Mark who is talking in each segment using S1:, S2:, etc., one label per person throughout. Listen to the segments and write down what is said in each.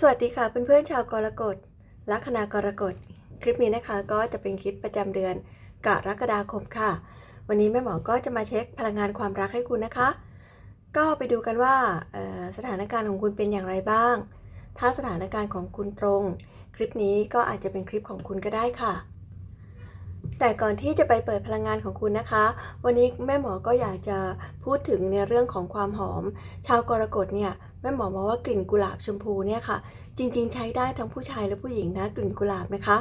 S1: สวัสดีค่ะเพื่อนๆชาวกรกฎลัคนากรกฎ คลิปนี้นะคะก็จะเป็นคลิปประจำเดือนกรกฎาคมค่ะ วันนี้แม่หมอก็จะมาเช็คพลังงานความรักให้คุณนะคะ ก็ไปดูกันว่าสถานการณ์ของคุณเป็นอย่างไรบ้าง ถ้าสถานการณ์ของคุณตรง คลิปนี้ก็อาจจะเป็นคลิปของคุณก็ได้ค่ะ แต่ก่อนที่จะไปเปิดพลังงานของคุณนะคะ วันนี้แม่หมอก็อยากจะพูดถึงในเรื่องของความหอม ชาวกรกฎเนี่ย แม่หมอมองว่ากลิ่นกุหลาบชมพูเนี่ยค่ะ จริง ๆ ใช้ได้ทั้งผู้ชายและผู้หญิงนะกลิ่นกุหลาบนะคะ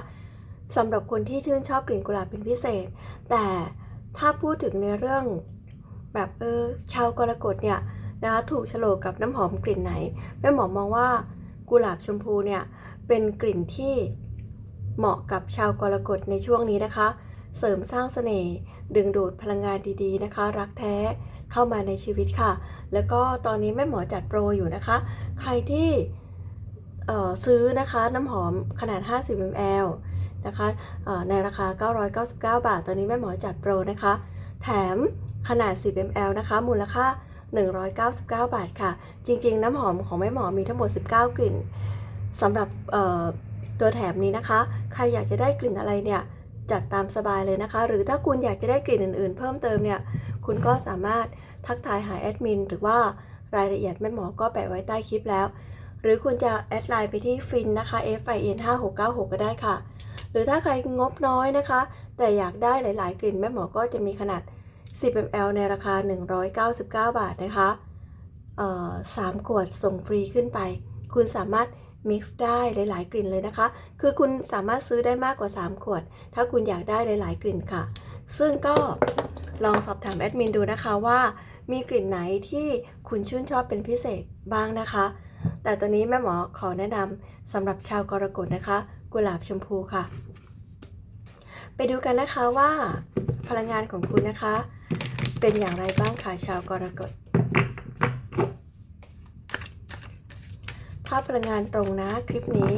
S1: สำหรับคนที่ชื่นชอบกลิ่นกุหลาบเป็นพิเศษ แต่ถ้าพูดถึงในเรื่องแบบเออชาวกรกฎเนี่ยนะคะถูกโฉลกกับน้ำหอมกลิ่นไหนแม่หมอมองว่ากุหลาบชมพูเนี่ยเป็นกลิ่นที่เหมาะกับชาวกรกฎในช่วงนี้นะคะ เสริมสร้างเสน่ห์ดึงดูดพลังงานดีๆนะคะ รักแท้ เข้ามาในชีวิตค่ะ แล้วก็ตอนนี้แม่หมอจัดโปรอยู่นะคะ ใครที่ซื้อนะคะน้ำหอมขนาด 50 ml นะคะในราคา 999 บาท ตอนนี้แม่หมอจัดโปรนะคะ แถมขนาด 10 ml นะคะ มูลค่า 199 บาทค่ะ จริง ๆ น้ำหอมของแม่หมอมีทั้งหมด 19 กลิ่นสำหรับตัวแถมนี้นะคะ ใครอยากจะได้กลิ่นอะไรเนี่ยจัดตามสบายเลยนะคะ หรือถ้าคุณอยากจะได้กลิ่นอื่น ๆ เพิ่มเติมเนี่ย คุณก็สามารถทักทายหาแอดมินหรือว่ารายละเอียดแม่หมอก็แปะไว้ใต้คลิปแล้ว หรือคุณจะแอดไลน์ไปที่ฟินนะคะ f i n 5 6 9 6ก็ได้ค่ะ หรือถ้าใครงบน้อยนะคะ แต่อยากได้หลาย ๆ กลิ่นแม่หมอก็จะมีขนาด 10 ml ในราคา 199 บาทนะคะเอ่อ3ขวดส่งฟรีขึ้นไป คุณสามารถมิกซ์ได้หลาย ๆ กลิ่นเลยนะคะ คือคุณสามารถซื้อได้มากกว่า 3 ขวด ถ้าคุณอยากได้หลาย ๆ กลิ่นค่ะ ซึ่งก็ ลองสอบถามแอดมินดูนะคะว่า มีกลิ่นไหนที่คุณชื่นชอบเป็นพิเศษบ้างนะคะ แต่ตอนนี้แม่หมอขอแนะนำสำหรับชาวกรกฎนะคะ กุหลาบชมพูค่ะ ไปดูกันนะคะว่า พลังงานของคุณนะคะ เป็นอย่างไรบ้างค่ะชาวกรกฎถ้าพลังงานตรงนะคลิปนี้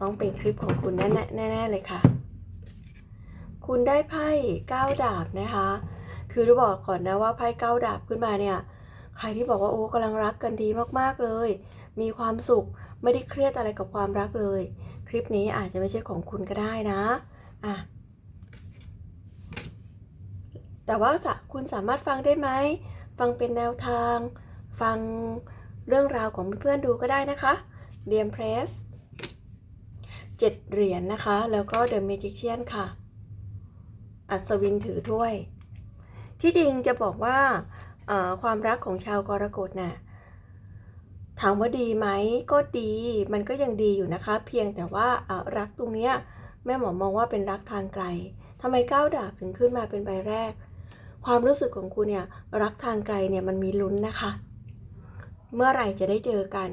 S1: ต้องเป็นคลิปของคุณแน่แน่ๆเลยค่ะ คุณได้ไพ่ก้าวดาบนะคะ คือรู้บอกก่อนนะว่าไพ่ก้าวดาบขึ้นมาเนี่ย ใครที่บอกว่าโอ้กำลังรักกันดีมากๆเลย มีความสุขไม่ได้เครียดอะไรกับความรักเลย คลิปนี้อาจจะไม่ใช่ของคุณก็ได้นะอะแต่ว่าคุณสามารถฟังได้ไหม ฟังเป็นแนวทาง ฟังเรื่องราวของเพื่อนๆดูก็ได้นะคะเดียมเพรสเจ็ดเหรียญนนะคะ แล้วก็เดอะเมจิเชียนค่ะ อัศวินถือถ้วย ที่จริงจะบอกว่าความรักของชาวกรกฎน่ะถามว่าดีไหมก็ดีมันก็ยังดีอยู่นะคะ เพียงแต่ว่ารักตรงเนี้ยแม่หมอมองว่าเป็นรักทางไกลทำไมก้าวดาบถึงขึ้นมาเป็นใบแรก ความรู้สึกของคุณเนี่ยรักทางไกลเนี่ยมันมีลุ้นนะคะ เมื่อไหร่จะได้เจอกัน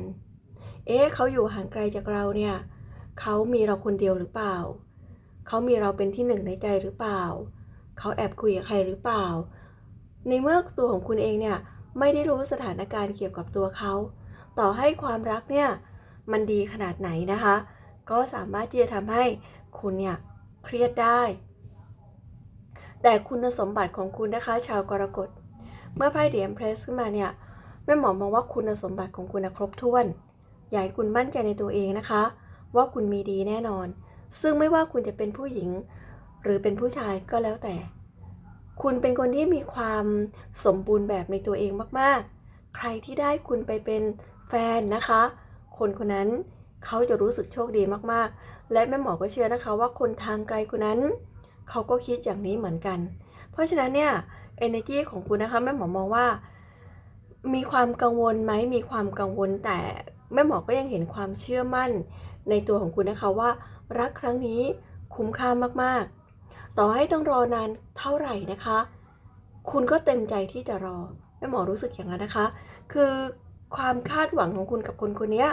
S1: เอ๊ะเขาอยู่ห่างไกลจากเราเนี่ยเขามีเราคนเดียวหรือเปล่า เขามีเราเป็นที่หนึ่งในใจหรือเปล่า เขาแอบคุยกับใครหรือเปล่า ในเมื่อตัวของคุณเองเนี่ยไม่ได้รู้สถานการณ์เกี่ยวกับตัวเขา ต่อให้ความรักเนี่ยมันดีขนาดไหนนะคะ ก็สามารถที่จะทำให้คุณเนี่ยเครียดได้ แต่คุณสมบัติของคุณนะคะ ชาวกรกฎ เมื่อไพ่เดียมเพรสขึ้นมาเนี่ยแม่หมอมองว่าคุณสมบัติของคุณนะครบถ้วน อยากให้คุณมั่นใจในตัวเองนะคะ ว่าคุณมีดีแน่นอน ซึ่งไม่ว่าคุณจะเป็นผู้หญิง หรือเป็นผู้ชายก็แล้วแต่ คุณเป็นคนที่มีความสมบูรณ์แบบในตัวเองมากๆ ใครที่ได้คุณไปเป็นแฟนนะคะ คนคนนั้นเขาจะรู้สึกโชคดีมากๆ และแม่หมอก็เชื่อนะคะว่าคนทางไกลคนนั้น เขาก็คิดอย่างนี้เหมือนกัน เพราะฉะนั้นเนี่ย energy ของคุณนะคะแม่หมอมองว่า มีความกังวลไหมมีความกังวลแต่ แม่หมอก็ยังเห็นความเชื่อมั่นในตัวของคุณนะคะว่า รักครั้งนี้คุ้มค่ามากๆ ต่อให้ต้องรอนานเท่าไหร่นะคะ คุณก็เต็มใจที่จะรอแม่หมอรู้สึกอย่างนั้นนะคะ คือความคาดหวังของคุณกับคนคนนี้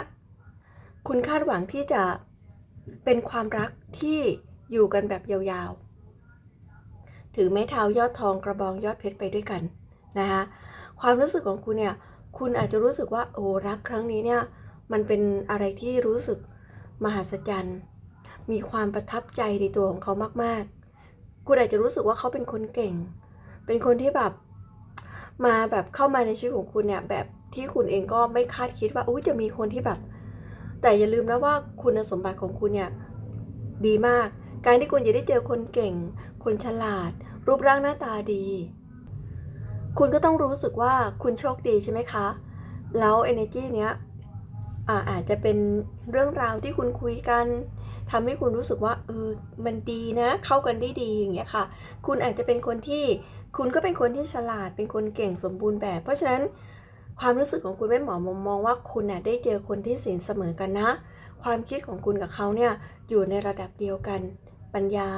S1: คุณคาดหวังที่จะเป็นความรักที่อยู่กันแบบยาวๆ ถือไม้เท้ายอดทองกระบองยอดเพชรไปด้วยกันนะคะความรู้สึกของคุณเนี่ย คุณอาจจะรู้สึกว่าโอ้รักครั้งนี้เนี่ย มันเป็นอะไรที่รู้สึกมหัศจรรย์ มีความประทับใจในตัวของเขามาก ๆ คุณอาจจะรู้สึกว่าเขาเป็นคนเก่ง เป็นคนที่แบบมาแบบเข้ามาในชีวิตของคุณเนี่ยแบบที่คุณเองก็ไม่คาดคิดว่าอุ้ยจะมีคนที่แบบ แต่อย่าลืมนะว่าคุณสมบัติของคุณเนี่ยดีมาก การที่คุณจะได้เจอคนเก่ง คนฉลาด รูปร่างหน้าตาดี คุณก็ต้องรู้สึกว่าคุณโชคดีใช่ไหมคะ แล้ว energy เนี้ย อาอาจจะเป็นเรื่องราวที่คุณคุยกันทำให้คุณรู้สึกว่าเออมันดีนะ เข้ากันได้ดีอย่างเงี้ยค่ะ คุณอาจจะเป็นคนที่คุณก็เป็นคนที่ฉลาดเป็นคนเก่งสมบูรณ์แบบ เพราะฉะนั้นความรู้สึกของคุณแม่หมอมมองว่าคุณน่ะได้เจอคนที่สินเสมอกันนะ ความคิดของคุณกับเขาเนี่ยอยู่ในระดับเดียวกันปัญญา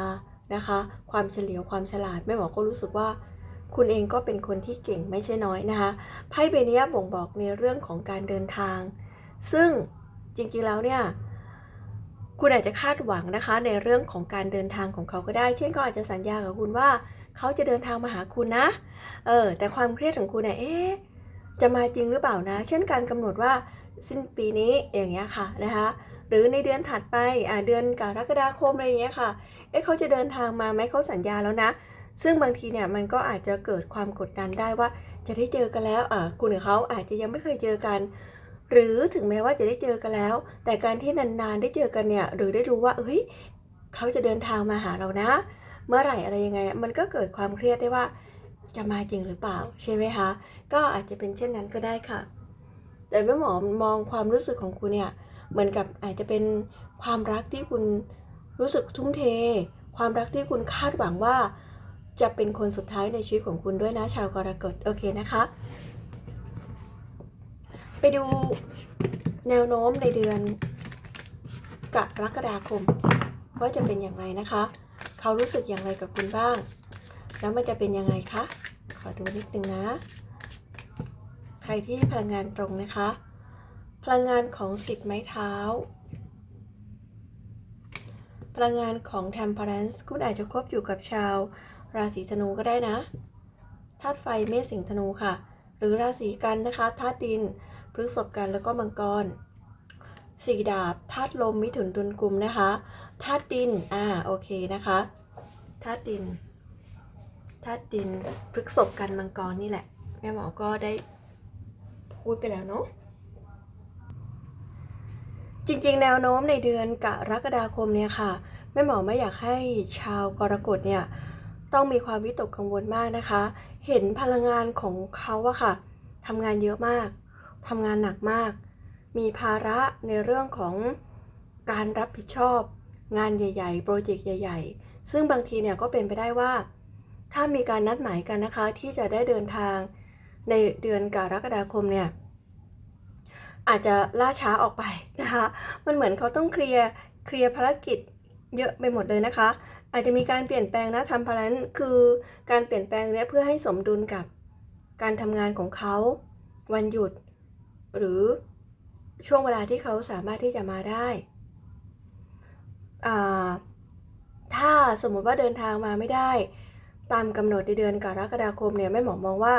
S1: นะคะ ความเฉลียวความฉลาดแม่หมอก็รู้สึกว่า คุณเองก็เป็นคนที่เก่งไม่ใช่น้อยนะคะไพ่ใบนี้บ่งบอกในเรื่องของการเดินทาง ซึ่งจริงๆแล้วเนี่ยคุณอาจจะคาดหวังนะคะในเรื่องของการเดินทางของเขาก็ได้ เช่นเขาอาจจะสัญญากับคุณว่า เขาจะเดินทางมาหาคุณนะ เออ แต่ความเครียดของคุณเนี่ยเอ๊ะ จะมาจริงหรือเปล่านะ เช่นการกำหนดว่าสิ้นปีนี้อย่างเงี้ยค่ะนะคะ หรือในเดือนถัดไป อ่า เดือนกรกฎาคมอะไรอย่างเงี้ยค่ะ เอ๊ะเขาจะเดินทางมาไหมเขาสัญญาแล้วนะ ซึ่งบางทีเนี่ยมันก็อาจจะเกิดความกดดันได้ว่า จะได้เจอกันแล้วเออคุณกับเขาอาจจะยังไม่เคยเจอกัน หรือถึงแม้ว่าจะได้เจอกันแล้ว แต่การที่นานๆได้เจอกันเนี่ยหรือได้รู้ว่าเฮ้ยเขาจะเดินทางมาหาเรานะ เมื่อไหร่อะไรยังไง มันก็เกิดความเครียดได้ว่าจะมาจริงหรือเปล่าใช่ไหมคะ ก็อาจจะเป็นเช่นนั้นก็ได้ค่ะ แต่แม่หมอมองความรู้สึกของคุณเนี่ยเหมือนกับอาจจะเป็นความรักที่คุณรู้สึกทุ่มเท ความรักที่คุณคาดหวังว่า จะเป็นคนสุดท้ายในชีวิตของคุณด้วยนะชาวกรกฎโอเคนะคะ ไปดูแนวโน้มในเดือนกรกฎาคม ว่าจะเป็นอย่างไรนะคะ เขารู้สึกอย่างไรกับคุณบ้าง แล้วมันจะเป็นยังไงคะ ขอดูนิดนึงนะ ใครที่พลังงานตรงนะคะ พลังงานของสิบไม้เท้า พลังงานของ Temperance คุณอาจจะคบอยู่กับชาว ราศีธนูก็ได้นะธาตุไฟเมษสิงธนูค่ะ หรือราศีกันนะคะธาตุดิน พฤษภกันแล้วก็มังกรสี่ดาบธาตุลมมิถุนตุลกุมนะคะธาตุดินอ่าโอเคนะคะธาตุดินธาตุดินพฤษภกันมังกรนี่แหละ แม่หมอก็ได้พูดไปแล้วเนาะจริงๆ แนวโน้มในเดือนกรกฎาคมเนี่ยค่ะแม่หมอไม่อยากให้ชาวกรกฎเนี่ยต้องมีความวิตกกังวลมากนะคะ เห็นพลังงานของเขาอะค่ะทำงานเยอะมาก ทำงานหนักมาก มีภาระในเรื่องของการรับผิดชอบ งานใหญ่ ๆ โปรเจกต์ใหญ่ ๆ ซึ่งบางทีเนี่ยก็เป็นไปได้ว่า ถ้ามีการนัดหมายกันนะคะ ที่จะได้เดินทางในเดือนกรกฎาคมเนี่ยอาจจะล่าช้าออกไปนะคะ มันเหมือนเขาต้องเคลียร์เคลียร์ภารกิจเยอะไปหมดเลยนะคะ อาจจะมีการเปลี่ยนแปลงนะทำพลันคือการเปลี่ยนแปลงเนี้ยเพื่อให้สมดุลกับการทำงานของเขา วันหยุด หรือช่วงเวลาที่เขาสามารถที่จะมาได้ถ้าสมมุติว่าเดินทางมาไม่ได้ ตามกำหนดในเดือนกรกฎาคมเนี่ยแม่หมอมองว่า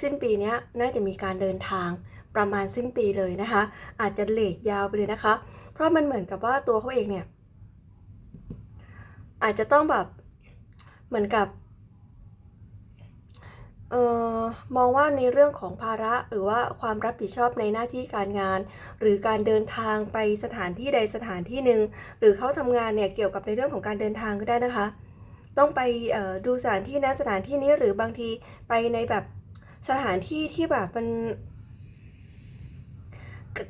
S1: สิ้นปีนี้น่าจะมีการเดินทางประมาณสิ้นปีเลยนะคะ อาจจะเลทยาวไปเลยนะคะ เพราะมันเหมือนกับว่าตัวเขาเองเนี่ยอาจจะต้องแบบเหมือนกับ ออมองว่าในเรื่องของภาระหรือว่าความรับผิดชอบในหน้าที่การงาน หรือการเดินทางไปสถานที่ใดสถานที่หนึ่งหรือเขาทำงานเนี่ยเกี่ยวกับในเรื่องของการเดินทางก็ได้นะคะ ต้องไปออดูสถานที่นั้นสถานที่นี้หรือบางทีไปในแบบสถานที่ที่แบบมัน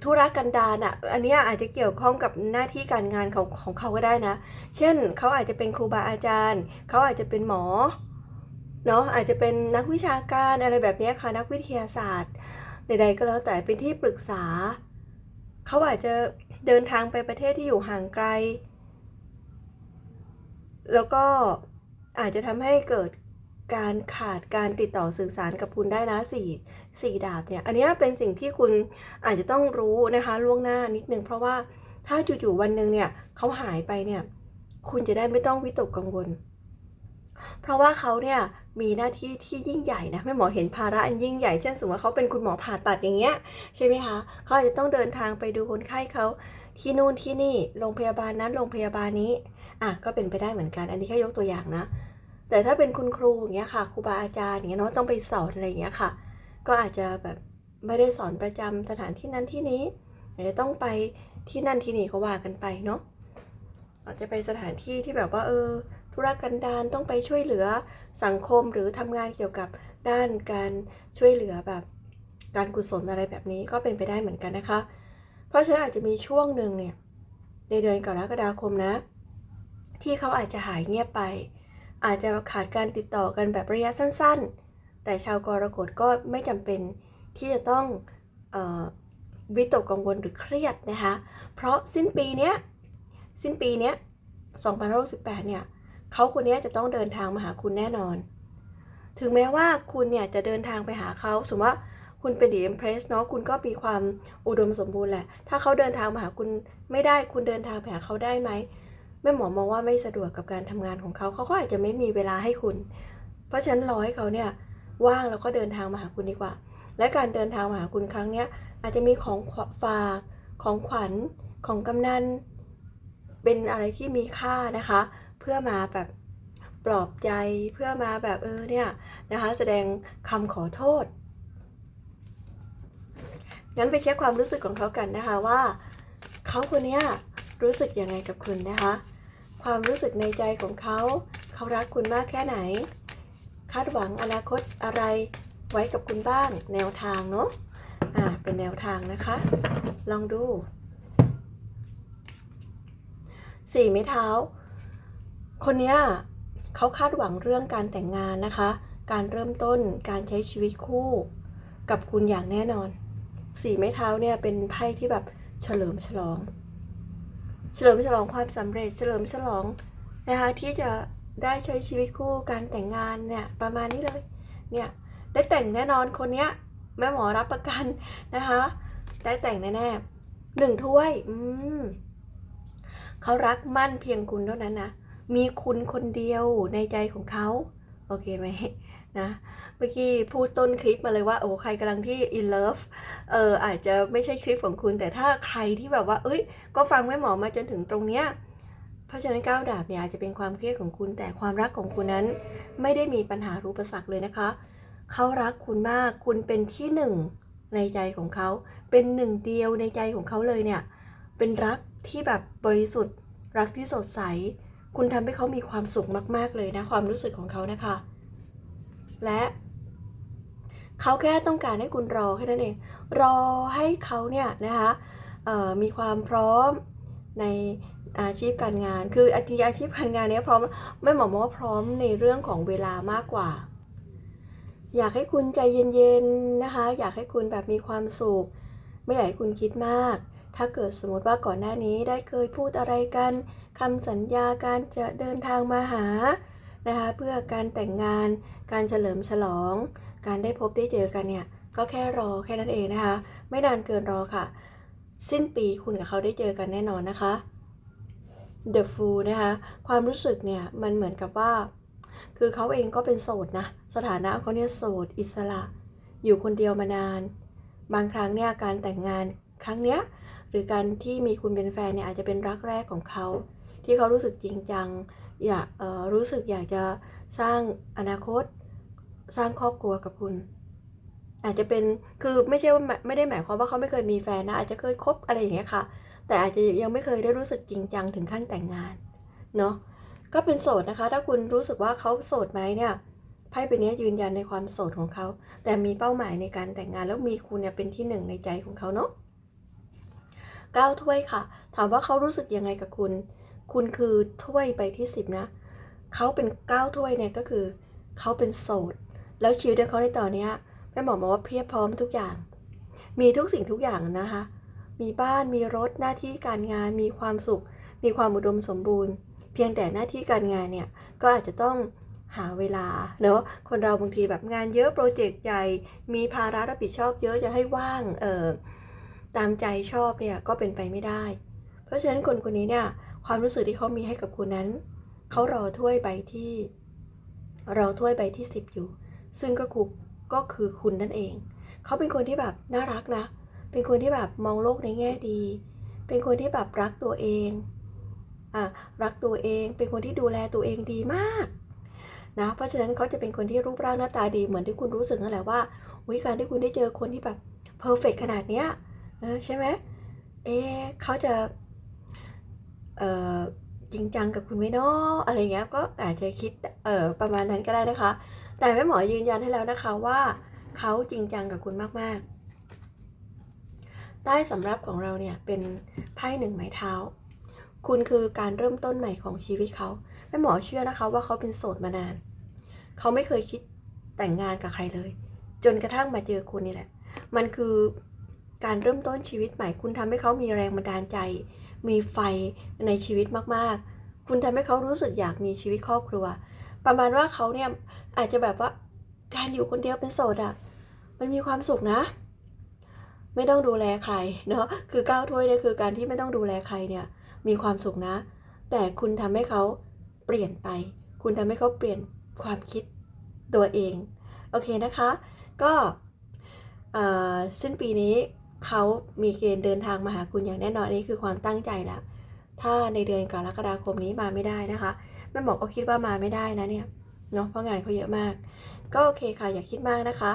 S1: ธุรกันดารอะ อันนี้อาจจะเกี่ยวข้องกับหน้าที่การงานของของเขาก็ได้นะ เช่น เขาอาจจะเป็นครูบาอาจารย์ เขาอาจจะเป็นหมอ เนาะอาจจะเป็นนักวิชาการอะไรแบบนี้ค่ะนักวิทยาศาสตร์ใดๆก็แล้วแต่เป็นที่ปรึกษา เขาอาจจะเดินทางไปประเทศที่อยู่ห่างไกล แล้วก็อาจจะทำให้เกิดการขาดการติดต่อสื่อสารกับคุณได้นะสี่สี่ดาบเนี่ย อันนี้เป็นสิ่งที่คุณอาจจะต้องรู้นะคะล่วงหน้านิดนึง เพราะว่าถ้าจู่ๆวันหนึ่งเนี่ยเขาหายไปเนี่ย คุณจะได้ไม่ต้องวิตกกังวล เพราะว่าเขาเนี่ยมีหน้าที่ที่ยิ่งใหญ่นะแม่หมอเห็นภาระอันยิ่งใหญ่เช่นสมมติว่าเขาเป็นคุณหมอผ่าตัดอย่างเงี้ยใช่ไหมคะเขาอาจจะต้องเดินทางไปดูคนไข้เขาที่นู่นที่นี่โรงพยาบาลนั้นโรงพยาบาลนี้อะก็เป็นไปได้เหมือนกัน อันนี้แค่ยกตัวอย่างนะ แต่ถ้าเป็นคุณครูอย่างเงี้ยค่ะครูบาอาจารย์อย่างเงี้ยเนาะต้องไปสอนอะไรอย่างเงี้ยค่ะ ก็อาจจะแบบไม่ได้สอนประจำสถานที่นั้นที่นี้อาจจะต้องไปที่นั่นที่นี่ก็ว่ากันไปเนาะอาจจะไปสถานที่ที่แบบว่าเออ ธุรกันดารต้องไปช่วยเหลือสังคมหรือทำงานเกี่ยวกับด้านการช่วยเหลือแบบการกุศลอะไรแบบนี้ก็เป็นไปได้เหมือนกันนะคะ เพราะฉะนั้นอาจจะมีช่วงหนึ่งเนี่ยในเดือนกรกฎาคมนะ ที่เขาอาจจะหายเงียบไป อาจจะขาดการติดต่อกันแบบระยะสั้น ๆ แต่ชาวกรกฎก็ไม่จำเป็นที่จะต้องออวิตกกังวลหรือเครียดนะคะ เพราะสิ้นปีเนี้ยสิ้นปีเนี้ย2568เนี่ย เขาคนนี้จะต้องเดินทางมาหาคุณแน่นอน ถึงแม้ว่าคุณเนี่ยจะเดินทางไปหาเขาสมมติว่าคุณเป็นดีเอ็มเพรสเนาะคุณก็มีความอุดมสมบูรณ์แหละ ถ้าเขาเดินทางมาหาคุณไม่ได้คุณเดินทางไปหาเขาได้ไหมแม่หมอมองว่าไม่สะดวกกับการทำงานของเขาเขาก็อาจจะไม่มีเวลาให้คุณ เพราะฉะนั้นรอให้เขาเนี่ยว่างแล้วก็เดินทางมาหาคุณดีกว่า และการเดินทางมาหาคุณครั้งเนี้ยอาจจะมีของฝากของขวัญของกำนันเป็นอะไรที่มีค่านะคะ เพื่อมาแบบปลอบใจเพื่อมาแบบเออเนี่ยนะคะแสดงคำขอโทษ งั้นไปเช็คความรู้สึกของเขากันนะคะว่าเขาคนนี้รู้สึกยังไงกับคุณนะคะ ความรู้สึกในใจของเขาเขารักคุณมากแค่ไหน คาดหวังอนาคตอะไรไว้กับคุณบ้าง แนวทางเนาะอ่าเป็นแนวทางนะคะ ลองดูสี่ไม้เท้า คนเนี้ยเขาคาดหวังเรื่องการแต่งงานนะคะ การเริ่มต้นการใช้ชีวิตคู่ กับคุณอย่างแน่นอน สีไม้เท้าเนี่ยเป็นไพ่ที่แบบเฉลิมฉลอง เฉลิมฉลองความสำเร็จเฉลิมฉลองนะคะที่จะได้ใช้ชีวิตคู่การแต่งงานเนี่ยประมาณนี้เลย เนี่ยได้แต่งแน่นอนคนเนี้ยแม่หมอรับประกันนะคะ ได้แต่งแน่ๆหนึ่งถ้วย อืมเขารักมั่นเพียงคุณเท่านั้นนะ มีคุณคนเดียวในใจของเขาโอเคไหมนะเมื่อกี้พูดต้นคลิปมาเลยว่าโอ้ใครกำลังที่ in love เอออาจจะไม่ใช่คลิปของคุณ แต่ถ้าใครที่แบบว่า เอ้ย ก็ฟังแม่หมอมาจนถึงตรงเนี้ยเพราะฉะนั้นก้าวดาบเนี่ยอาจจะเป็นความเครียดของคุณ แต่ความรักของคุณนั้น ไม่ได้มีปัญหารูปสรรคเลยนะคะเขารักคุณมากคุณเป็นที่หนึ่งในใจของเขา เป็นหนึ่งเดียวในใจของเขาเลยเนี่ยเป็นรักที่แบบบริสุทธิ์ รักที่สดใส คุณทำให้เขามีความสุขมาก ๆ เลยนะความรู้สึกของเขานะคะ และเขาแค่ต้องการให้คุณรอแค่นั้นเอง รอให้เขาเนี่ยนะคะมีความพร้อมในอาชีพการงาน คือจริงๆอาชีพการงานเนี้ยพร้อมไม่หมอมองว่าพร้อมในเรื่องของเวลามากกว่า อยากให้คุณใจเย็นๆนะคะ อยากให้คุณแบบมีความสุข ไม่อยากให้คุณคิดมาก ถ้าเกิดสมมติว่าก่อนหน้านี้ได้เคยพูดอะไรกันคำสัญญาการจะเดินทางมาหานะคะเพื่อการแต่งงาน การเฉลิมฉลอง การได้พบได้เจอกันเนี่ยก็แค่รอแค่นั้นเองนะคะ ไม่นานเกินรอค่ะ สิ้นปีคุณกับเขาได้เจอกันแน่นอนนะคะ The Fool นะคะ ความรู้สึกเนี่ยมันเหมือนกับว่า คือเขาเองก็เป็นโสดนะ สถานะเขาเนี่ยโสดอิสระ อยู่คนเดียวมานาน บางครั้งเนี่ยการแต่งงานครั้งเนี้ย หรือการที่มีคุณเป็นแฟนเนี่ยอาจจะเป็นรักแรกของเขา ที่เขารู้สึกจริงจัง อยากรู้สึกอยากจะสร้างอนาคต สร้างครอบครัวกับคุณ อาจจะเป็นคือไม่ใช่ว่าไม่ได้หมายความว่าเขาไม่เคยมีแฟนนะอาจจะเคยคบอะไรอย่างเงี้ยค่ะ แต่อาจจะยังไม่เคยได้รู้สึกจริงจังถึงขั้นแต่งงานเนาะก็เป็นโสดนะคะ ถ้าคุณรู้สึกว่าเขาโสดไหมเนี่ยไพ่ใบนี้ยืนยันในความโสดของเขา แต่มีเป้าหมายในการแต่งงานแล้วมีคุณเนี่ยเป็นที่หนึ่งในใจของเขาเนาะ เก้าถ้วยค่ะ ถามว่าเขารู้สึกยังไงกับคุณ คุณคือถ้วยใบที่สิบนะ เขาเป็นเก้าถ้วยเนี่ยก็คือเขาเป็นโสด แล้วชีวิตของเขาในตอนนี้แม่หมอบอกว่าเพียบพร้อมทุกอย่าง มีทุกสิ่งทุกอย่างนะคะ มีบ้าน มีรถ หน้าที่การงาน มีความสุข มีความอุดมสมบูรณ์ เพียงแต่หน้าที่การงานเนี่ย ก็อาจจะต้องหาเวลาเนอะคนเราบางทีแบบงานเยอะโปรเจกต์ใหญ่ มีภาระรับผิดชอบเยอะจะให้ว่าง เออ ตามใจชอบเนี่ยก็เป็นไปไม่ได้ เพราะฉะนั้นคนคนนี้เนี่ยความรู้สึกที่เขามีให้กับคุณนั้น เขารอถ้วยใบที่ รอถ้วยใบที่สิบอยู่ ซึ่งก็คือก็คือคุณนั่นเอง เขาเป็นคนที่แบบน่ารักนะ เป็นคนที่แบบมองโลกในแง่ดี เป็นคนที่แบบรักตัวเองอะรักตัวเอง เป็นคนที่ดูแลตัวเองดีมากนะ เพราะฉะนั้นเขาจะเป็นคนที่รูปร่างหน้าตาดีเหมือนที่คุณรู้สึกนั่นแหละว่าวิการที่คุณได้เจอคนที่แบบเพอร์เฟกขนาดเนี้ย ใช่ไหมเอ๊เขาจะเอ่อจริงจังกับคุณไหมเนาะอะไรเงี้ยก็อาจจะคิดเอ่อประมาณนั้นก็ได้นะคะ แต่แม่หมอยืนยันให้แล้วนะคะว่าเขาจริงจังกับคุณมากๆ ใต้สำรับของเราเนี่ยเป็นไพ่หนึ่งไม้เท้า คุณคือการเริ่มต้นใหม่ของชีวิตเขาแม่หมอเชื่อนะคะว่าเขาเป็นโสดมานาน เขาไม่เคยคิดแต่งงานกับใครเลย จนกระทั่งมาเจอคุณนี่แหละ มันคือ การเริ่มต้นชีวิตใหม่ คุณทำให้เขามีแรงบันดาลใจ มีไฟในชีวิตมากๆ คุณทำให้เขารู้สึกอยากมีชีวิตครอบครัว ประมาณว่าเขาเนี่ยอาจจะแบบว่าการอยู่คนเดียวเป็นโสดอะ่ะมันมีความสุขนะ ไม่ต้องดูแลใครเนาะคือก้าวถ้วยเนี่ยคือการที่ไม่ต้องดูแลใครเนี่ยมีความสุขนะ แต่คุณทำให้เขาเปลี่ยนไป คุณทำให้เขาเปลี่ยนความคิดตัวเอง โอเคนะคะ ก็เอ่อสิ้นปีนี้ เขามีเกณฑ์เดินทางมาหาคุณอย่างแน่นอนนนี่คือความตั้งใจแล้วถ้าในเดือนกรกฎาคมนี้มาไม่ได้นะคะแม่หมอก็คิดว่ามาไม่ได้นะเนี่ยเนาะเพราะงานเขาเยอะมาก ก็โอเคค่ะอย่าคิดมากนะคะ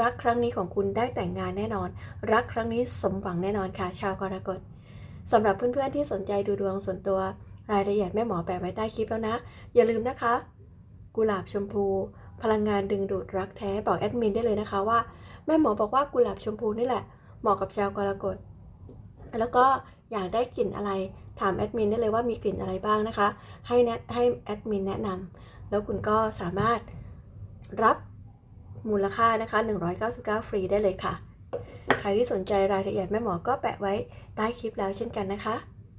S1: รักครั้งนี้ของคุณได้แต่งงานแน่นอน รักครั้งนี้สมหวังแน่นอนค่ะ ชาวกรกฎสำหรับเพื่อนๆที่สนใจดูดวงส่วนตัว รายละเอียดแม่หมอแปะไว้ใต้คลิปแล้วนะ อย่าลืมนะคะ กุหลาบชมพู พลังงานดึงดูดรักแท้บอกแอดมินได้เลยนะคะว่า แม่หมอบอกว่ากุหลาบชมพูนี่แหละ เหมาะกับชาวกรกฎ แล้วก็อยากได้กลิ่นอะไรถามแอดมินได้เลยว่ามีกลิ่นอะไรบ้างนะคะ ให้แนะให้แอดมินแนะนำแล้วคุณก็สามารถรับมูลค่านะคะ 199 ฟรีได้เลยค่ะ ใครที่สนใจรายละเอียดแม่หมอก็แปะไว้ใต้คลิปแล้วเช่นกันนะคะ